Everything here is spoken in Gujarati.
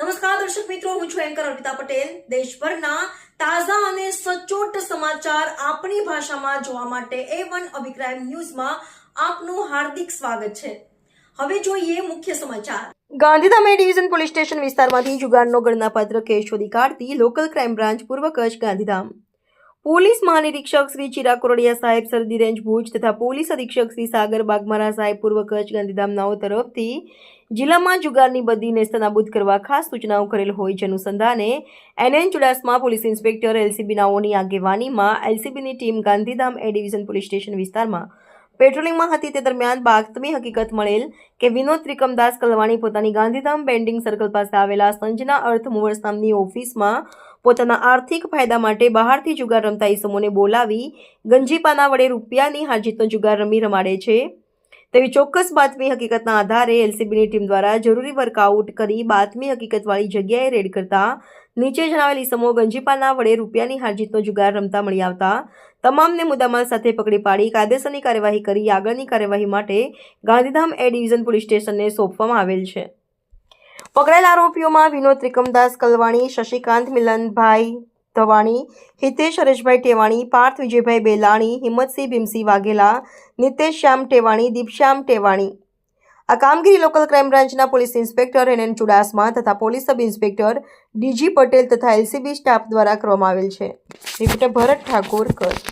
નમસ્કાર, દર્શક મિત્રો, હું છું એન્કર અર્પિતા પટેલ. દેશભરના તાજા અને સચોટ સમાચાર આપણી ભાષામાં જોવા માટે એ વન અભિપ્રાય ન્યૂઝમાં આપનું હાર્દિક સ્વાગત છે. હવે જોઈએ મુખ્ય સમાચાર. ગાંધીધામ ડિવિઝન પોલીસ સ્ટેશન વિસ્તારમાંથી જુગારનો ગણનાપાત્ર કેસ શોધી કાઢતી લોકલ ક્રાઇમ બ્રાન્ચ પૂર્વ કચ્છ ગાંધીધામ. પોલીસ મહાનિરીક્ષક શ્રી ચિરાગ કોરડિયા સાહેબ સરદી રેન્જ ભુજ તથા પોલીસ અધિક્ષક શ્રી સાગર બાગમારા સાહેબ પૂર્વ કચ્છ ગાંધીધામનાઓ તરફથી જિલ્લામાં જુગારની બદલી નેસ્તનાબૂદ કરવા ખાસ સૂચનાઓ કરેલ હોય છે અનુસંધાને NN Chudasama police inspector LCB નાઓની આગેવાનીમાં એલસીબીની team Gandhidham A division police station વિસ્તારમાં પેટ્રોલિંગમાં હતી તે દરમિયાન બાતમી હકીકત મળેલ કે વિનોદ ત્રિકમદાસ કલવાણી પોતાની ગાંધીધામ બેન્ડિંગ સર્કલ પાસે આવેલા સંજના અર્થ મૂવર્સ નામની ઓફિસમાં પોતાના આર્થિક ફાયદા માટે બહારથી જુગાર રમતા ઈસમોને બોલાવી ગંજીપાના વડે રૂપિયાની હારજીતનો જુગાર રમી રમાડે છે. તેવી ચોક્કસ બાતમી હકીકતના આધારે એલસીબીની ટીમ દ્વારા જરૂરી વર્કઆઉટ કરી બાતમી હકીકતવાળી જગ્યાએ રેડ કરતા નીચે જણાવેલ સમો ગંજીપાના વડે રૂપિયાની હારજીતનો જુગાર રમતા મળી આવતા તમામને મુદ્દામાલ સાથે પકડી પાડી કાયદેસરની કાર્યવાહી કરી આગળની કાર્યવાહી માટે ગાંધીધામ એ ડિવિઝન પોલીસ સ્ટેશનને સોંપવામાં આવેલ છે. પકડાયેલ આરોપીઓમાં વિનોદ ત્રિકમદાસ કલવાણી, શશિકાંત મિલનભાઈ ધવાણી, હિતેશ હરેશભાઈ ટેવાણી, પાર્થ વિજયભાઈ બેલાણી, હિંમતસિંહ ભીમસિંહ વાઘેલા નિતેશ શ્યામ ટેવાણી, દીપશ્યામ ટેવાણી. આ કામગીરી લોકલ ક્રાઇમ બ્રાન્ચના police inspector N N Chudasama તથા police sub inspector DG Patel તથા એલસીબી સ્ટાફ દ્વારા કરવામાં આવેલ છે. રિપોર્ટર ભરત ઠાકોર, કચ્છ.